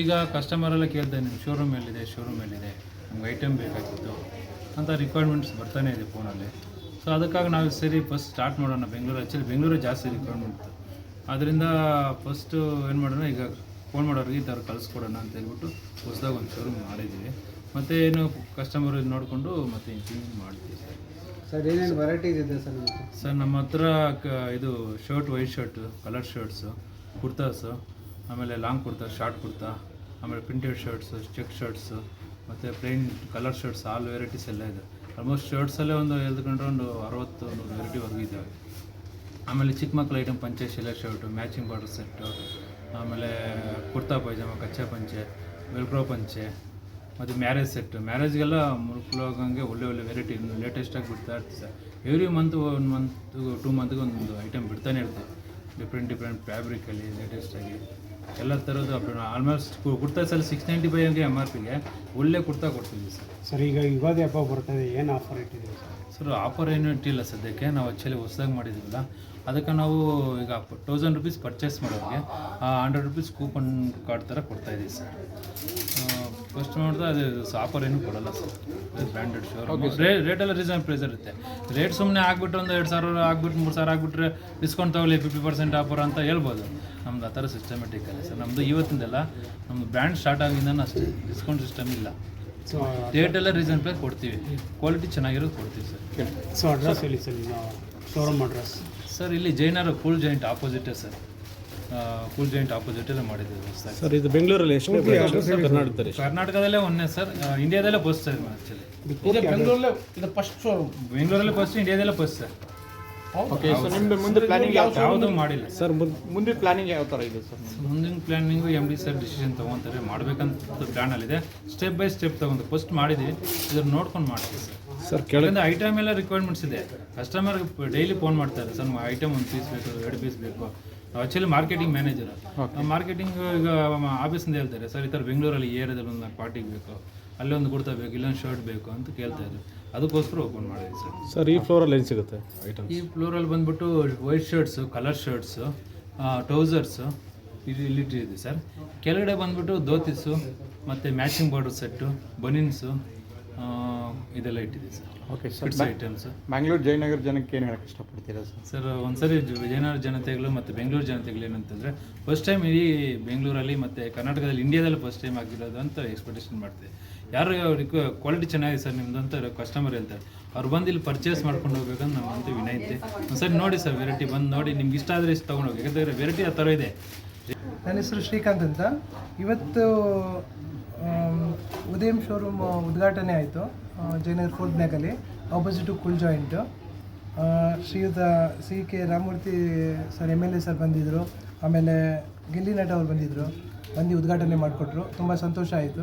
ಈಗ ಕಸ್ಟಮರ್ ಎಲ್ಲ ಕೇಳ್ದೆ ನಿಮ್ಮ ಶೋರೂಮ್ ಎಲ್ಲಿದೆ? ಶೋರೂಮ್ ಎಲ್ಲಿದೆ? ನಮ್ಗೆ ಐಟಮ್ ಬೇಕಾಗಿತ್ತು. ಅಂತ ರಿಕ್ವೈರ್ಮೆಂಟ್ಸ್ ಬರ್ತಾನೆ ಇದೆ ಫೋನಲ್ಲಿ ಸೊ ಅದಕ್ಕಾಗಿ ನಾವು ಸರಿ ಫಸ್ಟ್ ಸ್ಟಾರ್ಟ್ ಮಾಡೋಣ. ಬೆಂಗಳೂರು ಆ್ಯಕ್ಚುಲಿ ಬೆಂಗಳೂರು ಜಾಸ್ತಿ ರಿಕ್ವೈರ್ಮೆಂಟ್ ಅದರಿಂದ ಫಸ್ಟು ಏನು ಮಾಡೋಣ ಈಗ ಫೋನ್ ಮಾಡೋರಿಗೆ ಈ ಥರ ಕಳಿಸ್ಕೊಡೋಣ ಅಂತ ಹೇಳ್ಬಿಟ್ಟು ಹೊಸದಾಗಿ ಒಂದು ಶೋರೂಮ್ ಮಾಡಿದ್ದೀವಿ. ಮತ್ತು ಏನು ಕಸ್ಟಮರ್ ನೋಡಿಕೊಂಡು ಮತ್ತೆ ಇಂಪ್ರೂವ್ ಮಾಡ್ತೀವಿ. ಸರ್ ಸರ್ ಏನೇನು ವೆರೈಟೀಸ್ ಇದೆ ಸರ್ ಸರ್ ನಮ್ಮ ಹತ್ರ ಕ- ಇದು shirt white shirt colour shirts kurtas ಆಮೇಲೆ ಲಾಂಗ್ ಕುರ್ತಾ ಶಾರ್ಟ್ ಕುರ್ತಾ, ಆಮೇಲೆ ಪ್ರಿಂಟೆಡ್ ಶರ್ಟ್ಸು ಚೆಕ್ ಶರ್ಟ್ಸು ಮತ್ತು plain colour shirts all varieties ಎಲ್ಲ ಇದೆ. ಆಲ್ಮೋಸ್ಟ್ ಶರ್ಟ್ಸಲ್ಲೇ ಒಂದು ಎಳ್ದುಕೊಂಡ್ರೆ ಒಂದು ಅರವತ್ತು, ನೂರು ವೆರೈಟಿವರೆಗೂ ಇದ್ದಾವೆ ಆಮೇಲೆ ಚಿಕ್ಕ ಮಕ್ಕಳ ಐಟಮ್ ಪಂಚೆ, ಶಿಲೆ ಶರ್ಟು ಮ್ಯಾಚಿಂಗ್ ಬಾರ್ಡರ್ ಸೆಟ್ಟು ಆಮೇಲೆ ಕುರ್ತಾ ಪೈಜಾಮ, ಕಚ್ಚಾ ಪಂಚೆ ವೆಲ್ಕ್ರೋ ಪಂಚೆ, ಮತ್ತು ಮ್ಯಾರೇಜ್ ಸೆಟ್ಟು ಮ್ಯಾರೇಜ್ಗೆಲ್ಲ ಮುಳುಕೋಗಂಗೆ ಒಳ್ಳೆ ಒಳ್ಳೆ ವೆರೈಟಿ ಲೇಟೆಸ್ಟಾಗಿ ಬಿಡ್ತಾ ಇರ್ತದೆ every month one month two ಮಂತ್ಗೆ ಒಂದು ಐಟಮ್ ಬಿಡ್ತಾನೆ ಇರ್ತದೆ ಡಿಫ್ರೆಂಟ್ ಡಿಫ್ರೆಂಟ್ ಫ್ಯಾಬ್ರಿಕಲ್ಲಿ ಲೇಟೆಸ್ಟಾಗಿ ಎಲ್ಲ ಥರದ್ದು ಆಲ್ಮೋಸ್ಟ್ ಕುರ್ತಾಸಲ್ಲಿ ಸಿಕ್ಸ್ ನೈಂಟಿ ಫೈವ್ಗೆ ಎಂ ಆರ್ ಪಿಗೆ ಒಳ್ಳೆ ಕುರ್ತಾ ಕೊಡ್ತೀವಿ ಸರ್. ಸರ್ ಈಗ ಯುಗಾದಿ ಹಬ್ಬ ಬರ್ತದೆ ಏನು ಆಫರ್ ಇಟ್ಟಿದ್ದೀವಿ ಸರ್? ಸರ್ ಆಫರ್ ಏನು ಇಟ್ಟಿಲ್ಲ ಸದ್ಯಕ್ಕೆ. ನಾವು ಆ್ಯಕ್ಚುಲಿ ಹೊಸ್ದಾಗಿ ಮಾಡಿದ್ದೀವಲ್ಲ ಅದಕ್ಕೆ ನಾವು ಈಗ ತೌಸಂಡ್ ರುಪೀಸ್ ಪರ್ಚೇಸ್ ಮಾಡೋರಿಗೆ ಹಂಡ್ರೆಡ್ ರುಪೀಸ್ ಕೂಪನ್ ಕಾರ್ಡ್ ಥರ ಕೊಡ್ತಾಯಿದ್ದೀವಿ ಸರ್. ಫಸ್ಟ್ ನೋಡಿದ್ರೆ ಅದು ಆಫರ್ ಏನು ಕೊಡಲ್ಲ ಸರ್. ಬ್ರ್ಯಾಂಡೆಡ್ ಶೋರ್ ರೇಟ್ ಎಲ್ಲ ರೀಸನ್ ಪ್ರೈಸ್ ಇರುತ್ತೆ. ರೇಟ್ ಸುಮ್ಮನೆ ಆಗ್ಬಿಟ್ಟು ಒಂದು ಎರಡು ಸಾವಿರ ಆಗ್ಬಿಟ್ಟು ಮೂರು ಸಾವಿರ ಆಗ್ಬಿಟ್ರೆ ಡಿಸ್ಕೌಂಟ್ ತಗೊಳ್ಳಿ ಫಿಫ್ಟಿ ಪರ್ಸೆಂಟ್ ಆಫರ್ ಅಂತ ಹೇಳ್ಬೋದು. ನಮ್ದು ಆ ಥರ ಸಿಸ್ಟಮೆಟಿಕ್ ಅಲ್ಲ ಸರ್. ನಮ್ಮದು ಇವತ್ತಿಂದೆಲ್ಲ ನಮ್ಮದು ಬ್ರ್ಯಾಂಡ್ ಸ್ಟಾರ್ಟ್ ಆಗಿಂದನೂ ಅಷ್ಟೇ. ಡಿಸ್ಕೌಂಟ್ ಸಿಸ್ಟಮ್ ಇಲ್ಲ. ಸೊ ರೇಟ್ ಎಲ್ಲ ರೀಸನ್ ಪ್ರೈಸ್ ಕೊಡ್ತೀವಿ. ಕ್ವಾಲಿಟಿ ಚೆನ್ನಾಗಿರೋದು ಕೊಡ್ತೀವಿ ಸರ್. ಸೊ ಅಡ್ರೆಸ್ ಹೇಳಿ ಸರ್ ಶೋರೂಮ್ ಅಡ್ರೆಸ್ ಸರ್ ಇಲ್ಲಿ ಜೈನರ ಫುಲ್ ಜಾಯಿಂಟ್ ಆಪೋಸಿಟೇ ಸರ್. ಕೂಲ್ ಜಾಯಿಂಟ್ ಆಪೋಸಿಟಲ್ಲೇ ಮಾಡಿದ್ದೀವಿ ಹೊಸ್ದಾಗಿ ಸರ್ ಇದು ಬೆಂಗಳೂರಲ್ಲಿ ಎಷ್ಟು ಕರ್ನಾಟಕದಲ್ಲಿ ಕರ್ನಾಟಕದಲ್ಲೇ ಒಂದೇ ಸರ್. ಇಂಡಿಯಾದಲ್ಲೇ ಬಸ್ ಸರ್ ಆ್ಯಕ್ಚುಲಿ ಬೆಂಗಳೂರಲ್ಲೇ ಇದು ಫಸ್ಟ್ ಶೋರೂಮ್ ಬೆಂಗಳೂರಲ್ಲೇ ಫಸ್ಟ್ ಇಂಡಿಯಾದಲ್ಲೇ ಫಸ್ಟ್ ಸರ್. Okay sir. ನಿಮ್ಮ ಮುಂದೆ ಪ್ಲಾನಿಂಗ್ ಯಾವುದು ಮಾಡಿಲ್ಲ. ಸರ್ ಮುಂದೆ ಪ್ಲಾನಿಂಗ್ ಯಾವ ಥರ ಇದೆ ಸರ್ ಮುಂದಿನ planning M D sir decision ತೊಗೊತಾರೆ. ಮಾಡ್ಬೇಕಂತ ಪ್ಲ್ಯಾನಲ್ಲಿದೆ ಸ್ಟೆಪ್ ಬೈ ಸ್ಟೆಪ್ ತೊಗೊಂಡು ಫಸ್ಟ್ ಮಾಡಿದ್ವಿ ಇದನ್ನ ನೋಡ್ಕೊಂಡು ಮಾಡ್ತೀವಿ ಸರ್. ಸರ್ ಕೆಳಗೆ ಯಾಕಂದ್ರೆ ಐಟಮ್ ಎಲ್ಲ ರಿಕ್ವೈರ್ಮೆಂಟ್ಸ್ ಇದೆ. ಕಸ್ಟಮರ್ ಡೈಲಿ ಫೋನ್ ಮಾಡ್ತಾರೆ. ಸರ್ ಐಟಮ್ ಒಂದು ಪೀಸ್ ಬೇಕು ಎರಡು ಪೀಸ್ ಬೇಕು. ಆ್ಯಕ್ಚುಲಿ ಮಾರ್ಕೆಟಿಂಗ್ ಮ್ಯಾನೇಜರ್ ಮಾರ್ಕೆಟಿಂಗ್ ಈಗ ಆಫೀಸಿಂದ ಹೇಳ್ತಾರೆ ಸರ್ ಈ ಥರ ಬೆಂಗಳೂರಲ್ಲಿ ಈ ಏರಿಯಾದಲ್ಲಿ ಒಂದು ಪಾರ್ಟಿಗೆ ಬೇಕು. ಅಲ್ಲೊಂದು ಕುರ್ತಾ ಬೇಕು ಇಲ್ಲೊಂದು ಶರ್ಟ್ ಬೇಕು ಅಂತ ಕೇಳ್ತಾ ಇದ್ರು. ಅದಕ್ಕೋಸ್ಕರ ಓಪನ್ ಮಾಡಿದ್ವಿ ಸರ್. ಸರ್ ಈ ಫ್ಲೋರಲ್ಲಿ ಏನು ಸಿಗುತ್ತೆ? ಐಟಮ್ ಈ ಫ್ಲೋರಲ್ಲಿ ಬಂದ್ಬಿಟ್ಟು white shirts colour shirts trousers ಇದು ಇಲ್ಲಿ ಇದೆ ಸರ್. ಕೆಳಗಡೆ ಬಂದ್ಬಿಟ್ಟು ದೋತಿಸು ಮತ್ತು ಮ್ಯಾಚಿಂಗ್ ಬಾರ್ಡರ್ ಸೆಟ್ಟು ಬನಿನ್ಸು ಇದೆಲ್ಲ ಇಟ್ಟಿದ್ದೀವಿ sir. Okay kids items Bangalore Jayanagar ಜನಕ್ಕೆ ಏನು ಹೇಳಕ್ಕೆ ಇಷ್ಟಪಡ್ತೀರಾ ಸರ್? ಸರ್ ಒಂದ್ಸರಿ ವಿಜಯನಗರ ಜನತೆಗಳು ಮತ್ತು ಬೆಂಗಳೂರು ಜನತೆಗಳು ಏನಂತಂದರೆ ಫಸ್ಟ್ ಟೈಮ್ ಇಡೀ ಬೆಂಗಳೂರಲ್ಲಿ ಮತ್ತು ಕರ್ನಾಟಕದಲ್ಲಿ ಇಂಡಿಯಾದಲ್ಲಿ ಫಸ್ಟ್ ಟೈಮ್ ಆಗಿರೋದು ಅಂತ ಎಕ್ಸ್ಪೆಕ್ಟೇಷನ್ ಮಾಡ್ತೀವಿ. ಯಾರು ರಿಕ್ವ ಕ್ವಾಲಿಟಿ ಚೆನ್ನಾಗಿದೆ ಸರ್ ನಿಮ್ಮದು ಅಂತ ಕಸ್ಟಮರ್ ಹೇಳ್ತಾರೆ. ಅವ್ರು ಬಂದು ಇಲ್ಲಿ ಪರ್ಚೇಸ್ ಮಾಡ್ಕೊಂಡು ಹೋಗ್ಬೇಕಂತ ನಮ್ಮಂತ ವಿನಂತಿ. ಒಂದ್ಸರಿ ನೋಡಿ ಸರ್ ವೆರೈಟಿ ಬಂದು ನೋಡಿ ನಿಮ್ಗೆ ಇಷ್ಟ ಆದರೆ ಇಷ್ಟು ತೊಗೊಂಡೋಗಿ ಯಾಕಂದರೆ ವೆರೈಟಿ ಆ ಥರ ಇದೆ. ನನ್ನ ಹೆಸರು ಶ್ರೀಕಾಂತ್ ಅಂತ. ಇವತ್ತು ಉದಯಂ ಶೋರೂಮ್ ಉದ್ಘಾಟನೆ ಆಯಿತು. ಜಯನಗರ್ ಫೋರ್ಟ್ ಆಪೋಸಿಟ್ ಆಪೋಸಿಟು ಕುಲ್ ಜಾಯಿಂಟು ಶ್ರೀಯುತ C K Ramamurthy sir M L A sir ಬಂದಿದ್ದರು ಆಮೇಲೆ ಗಿಲ್ಲಿ ನಟ ಅವ್ರು ಬಂದಿದ್ದರು ಬಂದು ಉದ್ಘಾಟನೆ ಮಾಡಿಕೊಟ್ರು. ತುಂಬ ಸಂತೋಷ ಆಯಿತು.